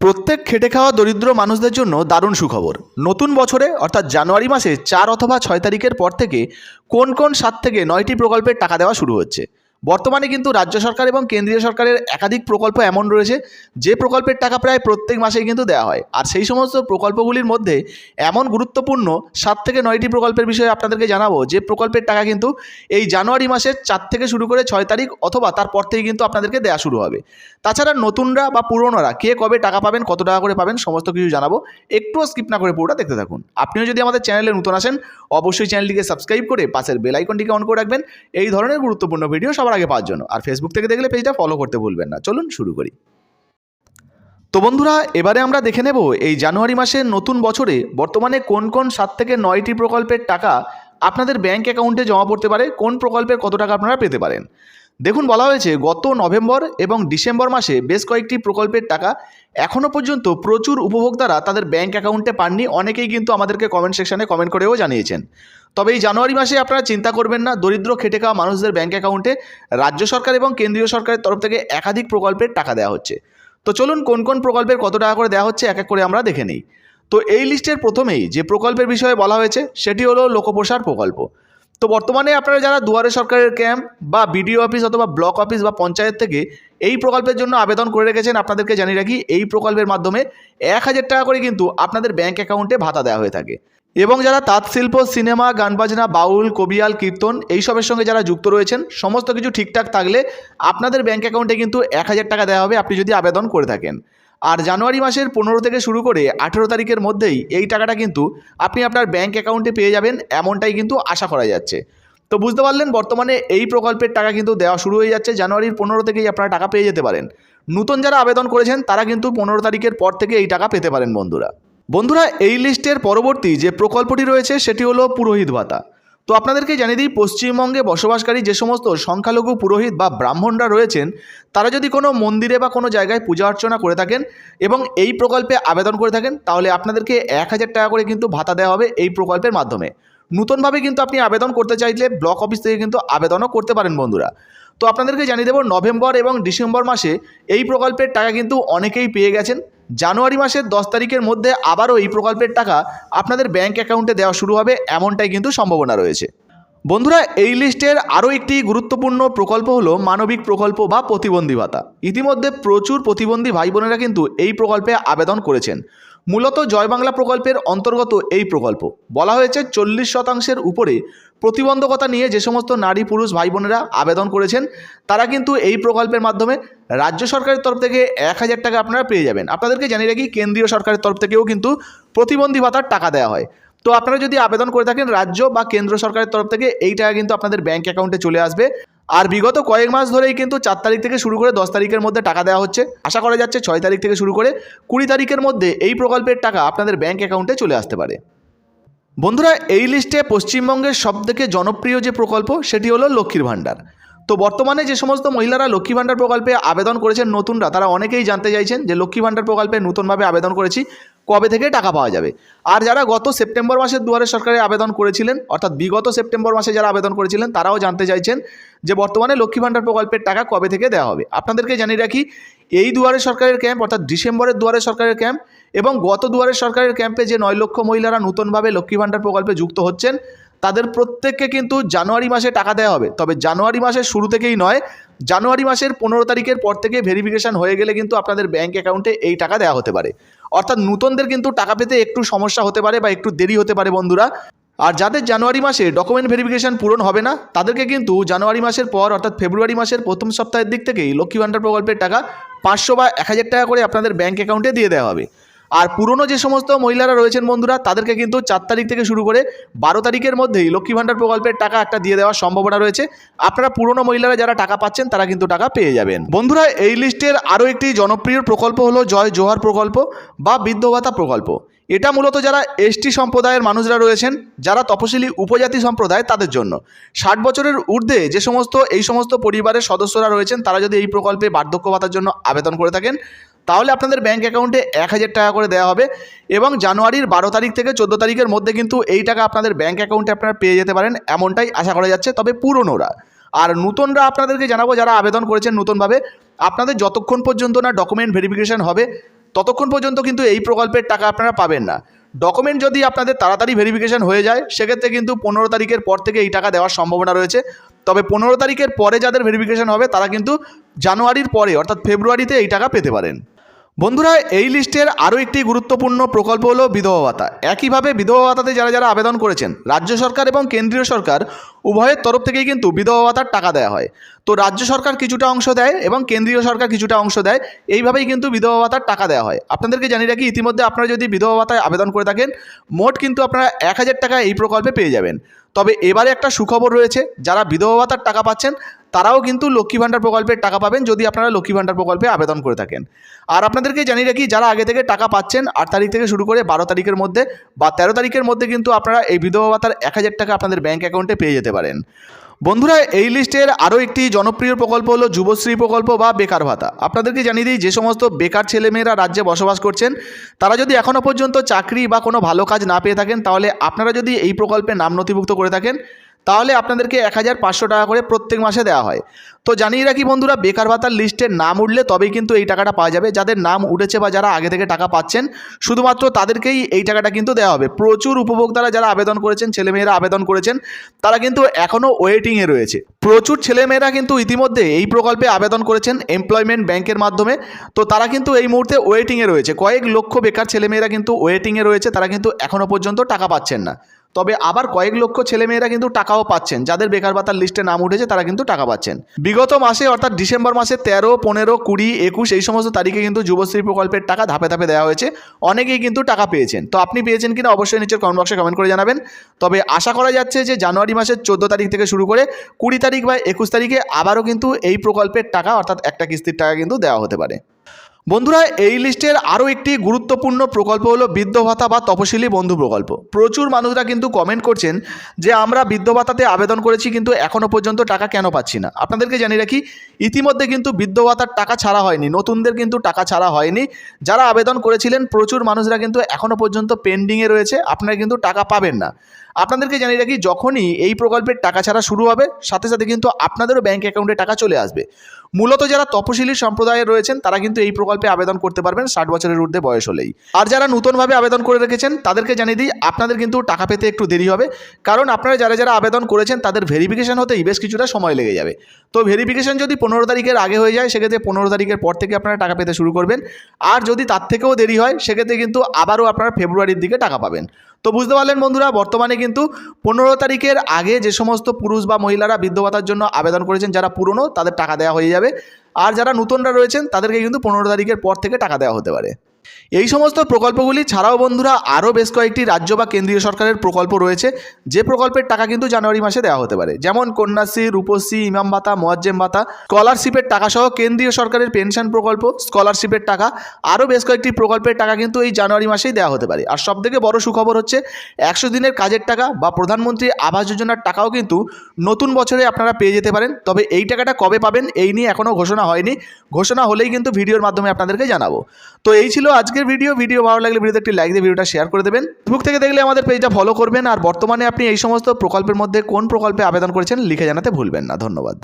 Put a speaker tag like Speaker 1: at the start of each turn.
Speaker 1: প্রত্যেক খেটে খাওয়া দরিদ্র মানুষদের জন্য দারুণ সুখবর। নতুন বছরে, অর্থাৎ জানুয়ারি মাসে চার অথবা ছয় তারিখের পর থেকে কোন কোন সাত থেকে নয়টি প্রকল্পের টাকা দেওয়া শুরু হচ্ছে। বর্তমানে কিন্তু রাজ্য সরকার এবং কেন্দ্রীয় সরকারের একাধিক প্রকল্প এমন রয়েছে, যে প্রকল্পের টাকা প্রায় প্রত্যেক মাসেই কিন্তু দেওয়া হয়। আর সেই সমস্ত প্রকল্পগুলির মধ্যে এমন গুরুত্বপূর্ণ সাত থেকে নয়টি প্রকল্পের বিষয়ে আপনাদেরকে জানাব, যে প্রকল্পের টাকা কিন্তু এই জানুয়ারি মাসের চার থেকে শুরু করে ছয় তারিখ অথবা তারপর থেকে কিন্তু আপনাদেরকে দেওয়া শুরু হবে। তাছাড়া নতুনরা বা পুরনোরা কে কবে টাকা পাবেন, কত টাকা করে পাবেন, সমস্ত কিছু জানাব। একটুও স্কিপ না করে পুরোটা দেখতে থাকুন। আপনিও যদি আমাদের চ্যানেলে নতুন আসেন, অবশ্যই চ্যানেলটিকে সাবস্ক্রাইব করে পাশের বেল আইকনটিকে অন করে রাখবেন। এই ধরনের গুরুত্বপূর্ণ ভিডিও সবার আগে পাওয়ার জন্য। আর ফেসবুক থেকে দেখলে পেজটা ফলো করতে ভুলবেন না। চলুন শুরু করি। তো বন্ধুরা, এবারে আমরা দেখে নেব এই জানুয়ারি মাসের নতুন বছরে বর্তমানে কোন কোন সাত থেকে নয়টি প্রকল্পের টাকা আপনাদের ব্যাঙ্ক অ্যাকাউন্টে জমা পড়তে পারে, কোন প্রকল্পের কত টাকা আপনারা পেতে পারেন। দেখুন, বলা হয়েছে গত নভেম্বর এবং ডিসেম্বর মাসে বেশ কয়েকটি প্রকল্পের টাকা এখনও পর্যন্ত প্রচুর উপভোক্তারা তাদের ব্যাঙ্ক অ্যাকাউন্টে পাননি। অনেকেই কিন্তু আমাদেরকে কমেন্ট সেকশনে কমেন্ট করেও জানিয়েছেন। তবে এই জানুয়ারি মাসে আপনারা চিন্তা করবেন না, দরিদ্র খেটে খাওয়া মানুষদের ব্যাঙ্ক অ্যাকাউন্টে রাজ্য সরকার এবং কেন্দ্রীয় সরকারের তরফ থেকে একাধিক প্রকল্পের টাকা দেওয়া হচ্ছে। তো চলুন, কোন কোন প্রকল্পের কত টাকা করে দেওয়া হচ্ছে এক এক করে আমরা দেখে নিই। তো এই লিস্টের প্রথমেই যে প্রকল্পের বিষয়ে বলা হয়েছে, সেটি হলো লোকপ্রসার প্রকল্প। তো বর্তমানে আপনারা যারা দুয়ারে সরকারের ক্যাম্প বা বিডিও অফিস অথবা ব্লক অফিস বা পঞ্চায়েত থেকে এই প্রকল্পের জন্য আবেদন করে রেখেছেন, আপনাদেরকে জানিয়ে রাখি, এই প্রকল্পের মাধ্যমে এক হাজার টাকা করে কিন্তু আপনাদের ব্যাঙ্ক অ্যাকাউন্টে ভাতা দেওয়া হয়ে থাকে। এবং যারা তাঁত শিল্প, সিনেমা, গান বাজনা, বাউল, কবিয়াল, কীর্তন এইসবের সঙ্গে যারা যুক্ত রয়েছেন, সমস্ত কিছু ঠিকঠাক থাকলে আপনাদের ব্যাঙ্ক অ্যাকাউন্টে কিন্তু এক হাজার টাকা দেওয়া হবে, আপনি যদি আবেদন করে থাকেন। আর জানুয়ারি মাসের পনেরো থেকে শুরু করে আঠেরো তারিখের মধ্যেই এই টাকাটা কিন্তু আপনি আপনার ব্যাঙ্ক অ্যাকাউন্টে পেয়ে যাবেন, এমনটাই কিন্তু আশা করা যাচ্ছে। তো বুঝতে পারলেন, বর্তমানে এই প্রকল্পের টাকা কিন্তু দেওয়া শুরু হয়ে যাচ্ছে, জানুয়ারির পনেরো থেকেই আপনারা টাকা পেয়ে যেতে পারেন। নতুন যারা আবেদন করেছেন, তারা কিন্তু পনেরো তারিখের পর থেকে এই টাকা পেতে পারেন বন্ধুরা। বন্ধুরা, এই লিস্টের পরবর্তী যে প্রকল্পটি রয়েছে, সেটি হলো পুরোহিত ভাতা। তো আপনাদেরকে জানিয়ে দিই, পশ্চিমবঙ্গে বসবাসকারী যে সমস্ত সংখ্যালঘু পুরোহিত বা ব্রাহ্মণরা রয়েছেন, তারা যদি কোনো মন্দিরে বা কোনো জায়গায় পূজা অর্চনা করে থাকেন এবং এই প্রকল্পে আবেদন করে থাকেন, তাহলে আপনাদেরকে এক হাজার টাকা করে কিন্তু ভাতা দেওয়া হবে এই প্রকল্পের মাধ্যমে। নতুনভাবে কিন্তু আপনি আবেদন করতে চাইলে ব্লক অফিস থেকে কিন্তু আবেদনও করতে পারেন বন্ধুরা। তো আপনাদেরকে জানিয়ে দেবো, নভেম্বর এবং ডিসেম্বর মাসে এই প্রকল্পের টাকা কিন্তু অনেকেই পেয়ে গেছেন। জানুয়ারি মাসের দশ তারিখের মধ্যে আবারও এই প্রকল্পের টাকা আপনাদের ব্যাংক অ্যাকাউন্টে দেওয়া শুরু হবে, এমনটাই কিন্তু সম্ভাবনা রয়েছে। বন্ধুরা, এই লিস্টের আরও একটি গুরুত্বপূর্ণ প্রকল্প হলো মানবিক প্রকল্প বা প্রতিবন্ধী ভাতা। ইতিমধ্যে প্রচুর প্রতিবন্ধী ভাই বোনেরা কিন্তু এই প্রকল্পে আবেদন করেছেন। মূলত জয় বাংলা প্রকল্পের অন্তর্গত এই প্রকল্প। বলা হয়েছে, চল্লিশ শতাংশের উপরে প্রতিবন্ধকতা নিয়ে যে সমস্ত নারী, পুরুষ, ভাই বোনেরা আবেদন করেছেন, তারা কিন্তু এই প্রকল্পের মাধ্যমে রাজ্য সরকারের তরফ থেকে এক হাজার টাকা আপনারা পেয়ে যাবেন। আপনাদেরকে জানিয়ে রাখি, কেন্দ্রীয় সরকারের তরফ থেকেও কিন্তু প্রতিবন্ধী ভাতার টাকা দেওয়া হয়। তো আপনারা যদি আবেদন করে থাকেন, রাজ্য বা কেন্দ্র সরকারের তরফ থেকে এই টাকা কিন্তু আপনাদের ব্যাঙ্ক অ্যাকাউন্টে চলে আসবে। আর বিগত কয়েক মাস ধরেই কিন্তু চার তারিখ থেকে শুরু করে দশ তারিখের মধ্যে টাকা দেওয়া হচ্ছে। আশা করা যাচ্ছে ছয় তারিখ থেকে শুরু করে কুড়ি তারিখের মধ্যে এই প্রকল্পের টাকা আপনাদের ব্যাঙ্ক অ্যাকাউন্টে চলে আসতে পারে। বন্ধুরা, এই লিস্টে পশ্চিমবঙ্গের সবথেকে জনপ্রিয় যে প্রকল্প সেটি হলো লক্ষ্মীর ভাণ্ডার। তো বর্তমানে যে সমস্ত মহিলারা লক্ষ্মী ভাণ্ডার প্রকল্পে আবেদন করেছেন, নতুনরা, তারা অনেকেই জানতে চাইছেন যে লক্ষ্মী ভাণ্ডার প্রকল্পে নতুনভাবে আবেদন করেছি। কবে থেকে টাকা পাওয়া যাবে? আর যারা গত সেপ্টেম্বর মাসের দুয়ারে সরকারে আবেদন করেছিলেন, অর্থাৎ বিগত সেপ্টেম্বর মাসে যারা আবেদন করেছিলেন, তারাও জানতে চাইছেন যে বর্তমানে লক্ষ্মী ভাণ্ডার প্রকল্পের টাকা কবে থেকে দেওয়া হবে। আপনাদেরকে জানিয়ে রাখি, এই দুয়ারে সরকারের ক্যাম্প, অর্থাৎ ডিসেম্বরের দুয়ারে সরকারের ক্যাম্প এবং গত দুয়ারে সরকারের ক্যাম্পে যে নয় লক্ষ মহিলারা নতুনভাবে লক্ষ্মী ভাণ্ডার প্রকল্পে যুক্ত হচ্ছেন তাদের প্রত্যেককে কিন্তু জানুয়ারি মাসে টাকা দেওয়া হবে। তবে জানুয়ারি মাসের শুরু থেকেই নয়, জানুয়ারি মাসের পনেরো তারিখের পর থেকে ভেরিফিকেশান হয়ে গেলে কিন্তু আপনাদের ব্যাঙ্ক অ্যাকাউন্টে এই টাকা দেওয়া হতে পারে। অর্থাৎ নতুনদের কিন্তু টাকা পেতে একটু সমস্যা হতে পারে বা একটু দেরি হতে পারে বন্ধুরা। আর যাদের জানুয়ারি মাসে ডকুমেন্ট ভেরিফিকেশন পূরণ হবে না, তাদেরকে কিন্তু জানুয়ারি মাসের পর অর্থাৎ ফেব্রুয়ারি মাসের প্রথম সপ্তাহের দিক থেকেই লক্ষ্মী ভাণ্ডার প্রকল্পের টাকা পাঁচশো বা এক হাজার টাকা করে আপনাদের ব্যাঙ্ক অ্যাকাউন্টে দিয়ে দেওয়া হবে। আর পুরনো যে সমস্ত মহিলারা রয়েছেন বন্ধুরা, তাদেরকে কিন্তু চার তারিখ থেকে শুরু করে বারো তারিখের মধ্যেই লক্ষ্মী ভাণ্ডার প্রকল্পের টাকা একটা দিয়ে দেওয়ার সম্ভাবনা রয়েছে। আপনারা পুরনো মহিলারা যারা টাকা পাচ্ছেন, তারা কিন্তু টাকা পেয়ে যাবেন। বন্ধুরা, এই লিস্টের আরও একটি জনপ্রিয় প্রকল্প হলো জয় জোহার প্রকল্প বা বৃদ্ধ ভাতা প্রকল্প। এটা মূলত যারা এসটি সম্প্রদায়ের মানুষরা রয়েছেন, যারা তপশিলি উপজাতি সম্প্রদায়, তাদের জন্য। ষাট বছরের ঊর্ধ্বে যে সমস্ত, এই সমস্ত পরিবারের সদস্যরা রয়েছেন, তারা যদি এই প্রকল্পে বার্ধক্য ভাতার জন্য আবেদন করে থাকেন তাহলে আপনাদের ব্যাঙ্ক অ্যাকাউন্টে এক হাজার টাকা করে দেওয়া হবে এবং জানুয়ারির বারো তারিখ থেকে চোদ্দ তারিখের মধ্যে কিন্তু এই টাকা আপনাদের ব্যাঙ্ক অ্যাকাউন্টে আপনারা পেয়ে যেতে পারেন, এমনটাই আশা করা যাচ্ছে। তবে পুরনোরা আর নতুনরা আপনাদেরকে জানাব যারা আবেদন করেছেন নতুনভাবে, আপনাদের যতক্ষণ পর্যন্ত না ডকুমেন্ট ভেরিফিকেশান হবে, ততক্ষণ পর্যন্ত কিন্তু এই প্রকল্পের টাকা আপনারা পাবেন না। ডকুমেন্ট যদি আপনাদের তাড়াতাড়ি ভেরিফিকেশান হয়ে যায়, সেক্ষেত্রে কিন্তু পনেরো তারিখের পর থেকে এই টাকা দেওয়ার সম্ভাবনা রয়েছে। তবে পনেরো তারিখের পরে যাদের ভেরিফিকেশান হবে, তারা কিন্তু জানুয়ারির পরে, অর্থাৎ ফেব্রুয়ারিতে এই টাকা পেতে পারেন। বন্ধুরা, এই লিস্টের আরও একটি গুরুত্বপূর্ণ প্রকল্প হলো বিধবা ভাতা। একইভাবে বিধবা ভাতাতে যারা যারা আবেদন করেছেন, রাজ্য সরকার এবং কেন্দ্রীয় সরকার, উভয়ের তরফ থেকেই কিন্তু বিধবা ভাতার টাকা দেওয়া হয়। তো রাজ্য সরকার কিছুটা অংশ দেয় এবং কেন্দ্রীয় সরকার কিছুটা অংশ দেয়, এইভাবেই কিন্তু বিধবা ভাতার টাকা দেওয়া হয়। আপনাদেরকে জানিয়ে রাখি, ইতিমধ্যে আপনারা যদি বিধবা ভাতায় আবেদন করে থাকেন, মোট কিন্তু আপনারা এক হাজার টাকা এই প্রকল্পে পেয়ে যাবেন। তবে এবারে একটা সুখবর রয়েছে, যারা বিধবা ভাতার টাকা পাচ্ছেন তারাও কিন্তু লক্ষ্মী ভাণ্ডার প্রকল্পের টাকা পাবেন যদি আপনারা লক্ষ্মী ভাণ্ডার প্রকল্পে আবেদন করে থাকেন। আর আপনাদেরকে জানিয়ে রাখি, যারা আগে থেকে টাকা পাচ্ছেন, আট তারিখ থেকে শুরু করে বারো তারিখের মধ্যে বা তেরো তারিখের মধ্যে কিন্তু আপনারা এই বিধবা ভাতার এক হাজার টাকা আপনাদের ব্যাঙ্ক অ্যাকাউন্টে পেয়ে যেতে পারেন। বন্ধুরা, এই লিস্টের আরও একটি জনপ্রিয় প্রকল্প হলো যুবশ্রী প্রকল্প বা বেকার ভাতা। আপনাদেরকে জানিয়ে দিই, যে সমস্ত বেকার ছেলেমেয়েরা রাজ্যে বসবাস করছেন, তারা যদি এখনও পর্যন্ত চাকরি বা কোনো ভালো কাজ না পেয়ে থাকেন, তাহলে আপনারা যদি এই প্রকল্পে নাম নথিভুক্ত করে থাকেন তাহলে আপনাদেরকে এক হাজার পাঁচশো টাকা করে প্রত্যেক মাসে দেওয়া হয়। তো জানিয়ে রাখি বন্ধুরা, বেকার ভাতার লিস্টে নাম উঠলে তবেই কিন্তু এই টাকাটা পাওয়া যাবে। যাদের নাম উঠেছে বা যারা আগে থেকে টাকা পাচ্ছেন, শুধুমাত্র তাদেরকেই এই টাকাটা কিন্তু দেওয়া হবে। প্রচুর উপভোক্তারা যারা আবেদন করেছেন, ছেলেমেয়েরা আবেদন করেছেন, তারা কিন্তু এখনও ওয়েটিংয়ে রয়েছে। প্রচুর ছেলেমেয়েরা কিন্তু ইতিমধ্যে এই প্রকল্পে আবেদন করেছেন এমপ্লয়মেন্ট ব্যাংকের মাধ্যমে। তো তারা কিন্তু এই মুহূর্তে ওয়েটিংয়ে রয়েছে। কয়েক লক্ষ বেকার ছেলেমেয়েরা কিন্তু ওয়েটিংয়ে রয়েছে, তারা কিন্তু এখনও পর্যন্ত টাকা পাচ্ছেন না। তবে আবার কয়েক লক্ষ ছেলেমেয়েরা কিন্তু টাকাও পাচ্ছেন। যাদের বেকার ভাতার লিস্টে নাম উঠেছে, তারা কিন্তু টাকা পাচ্ছেন। বিগত মাসে, অর্থাৎ ডিসেম্বর মাসে তেরো, পনেরো, কুড়ি, একুশ, এই সমস্ত তারিখে কিন্তু যুবশ্রী প্রকল্পের টাকা ধাপে ধাপে দেওয়া হয়েছে। অনেকেই কিন্তু টাকা পেয়েছেন। তো আপনি পেয়েছেন কিনা অবশ্যই নিচের কমেন্ট বক্সে কমেন্ট করে জানাবেন। তবে আশা করা যাচ্ছে যে জানুয়ারি মাসের চোদ্দ তারিখ থেকে শুরু করে কুড়ি তারিখ বা একুশ তারিখে আবারও কিন্তু এই প্রকল্পের টাকা, অর্থাৎ একটা কিস্তির টাকা কিন্তু দেওয়া হতে পারে। বন্ধুরা, এই লিস্টের আরও একটি গুরুত্বপূর্ণ প্রকল্প হলো বৃদ্ধ ভাতা বা তপশিলি বন্ধু প্রকল্প। প্রচুর মানুষরা কিন্তু কমেন্ট করছেন যে, আমরা বৃদ্ধ ভাতাতে আবেদন করেছি, কিন্তু এখনও পর্যন্ত টাকা কেন পাচ্ছি না? আপনাদেরকে জানিয়ে রাখি, ইতিমধ্যে কিন্তু বৃদ্ধ ভাতার টাকা ছাড়া হয়নি, নতুনদের কিন্তু টাকা ছাড়া হয়নি। যারা আবেদন করেছিলেন, প্রচুর মানুষরা কিন্তু এখনও পর্যন্ত পেন্ডিংয়ে রয়েছে, আপনারা কিন্তু টাকা পাবেন না। আপনাদেরকে জানিয়ে রাখি, যখনই এই প্রকল্পের টাকা ছাড়া শুরু হবে, সাথে সাথে কিন্তু আপনাদেরও ব্যাঙ্ক অ্যাকাউন্টে টাকা চলে আসবে। মূলত যারা তপশিলি সম্প্রদায়ে রয়েছেন, তারা কিন্তু এই প্রকল্পে আবেদন করতে পারবেন, ষাট বছরের ঊর্ধ্বে বয়স হলেই। আর যারা নতুনভাবে আবেদন করে রেখেছেন, তাদেরকে জানিয়ে দিই, আপনাদের কিন্তু টাকা পেতে একটু দেরি হবে, কারণ আপনারা যারা যারা আবেদন করেছেন, তাদের ভেরিফিকেশন হতেই বেশ কিছুটা সময় লেগে যাবে। তো ভেরিফিকেশন যদি পনেরো তারিখের আগে হয়ে যায়, সেক্ষেত্রে পনেরো তারিখের পর থেকে আপনারা টাকা পেতে শুরু করবেন। আর যদি তার থেকেও দেরি হয়, সেক্ষেত্রে কিন্তু আবারও আপনারা ফেব্রুয়ারির দিকে টাকা পাবেন। তো বুঝতে পারলেন বন্ধুরা, বর্তমানে কিন্তু পনেরো তারিখের আগে যে সমস্ত পুরুষ বা মহিলারা বৃদ্ধ ভাতার জন্য আবেদন করেছেন, যারা পুরনো তাদের টাকা দেওয়া হয়ে যাবে। আর যারা নতুনরা রয়েছেন, তাদেরকে কিন্তু পনেরো তারিখের পর থেকে টাকা দেওয়া হতে পারে। এই সমস্ত প্রকল্পগুলি ছাড়াও বন্ধুরা আরও বেশ কয়েকটি রাজ্য বা কেন্দ্রীয় সরকারের প্রকল্প রয়েছে। যে প্রকল্পের টাকা কিন্তু জানুয়ারি মাসে দেওয়া হতে পারে। যেমন কন্যাশ্রী, রূপশ্রী, ইমাম ভাতা, মোয়াজ্জেম ভাতা, স্কলারশিপের টাকা সহ কেন্দ্রীয় সরকারের পেনশন প্রকল্প, স্কলারশিপের টাকা, আরও বেশ কয়েকটি প্রকল্পের টাকা কিন্তু এই জানুয়ারি মাসেই দেওয়া হতে পারে। আর সবথেকে বড় সুখবর হচ্ছে, একশো দিনের কাজের টাকা বা প্রধানমন্ত্রী আবাস যোজনার টাকাও কিন্তু নতুন বছরে আপনারা পেয়ে যেতে পারেন। তবে এই টাকাটা কবে পাবেন এই নিয়ে এখনও ঘোষণা হয়নি। ঘোষণা হলেই কিন্তু ভিডিওর মাধ্যমে আপনাদেরকে জানাব। তো এই ছিল আজকের ভিডিও ভিডিও ভালো লাগলে ভিডিওতে একটি লাইক দিয়ে ভিডিওটা শেয়ার করে দেবেন। ফেসবুক থেকে দেখলে আমাদের পেজটা ফলো করবেন। আর বর্তমানে আপনি এই সমস্ত প্রকল্পের মধ্যে কোন প্রকল্পে আবেদন করেছেন, লিখে জানাতে ভুলবেন না। ধন্যবাদ।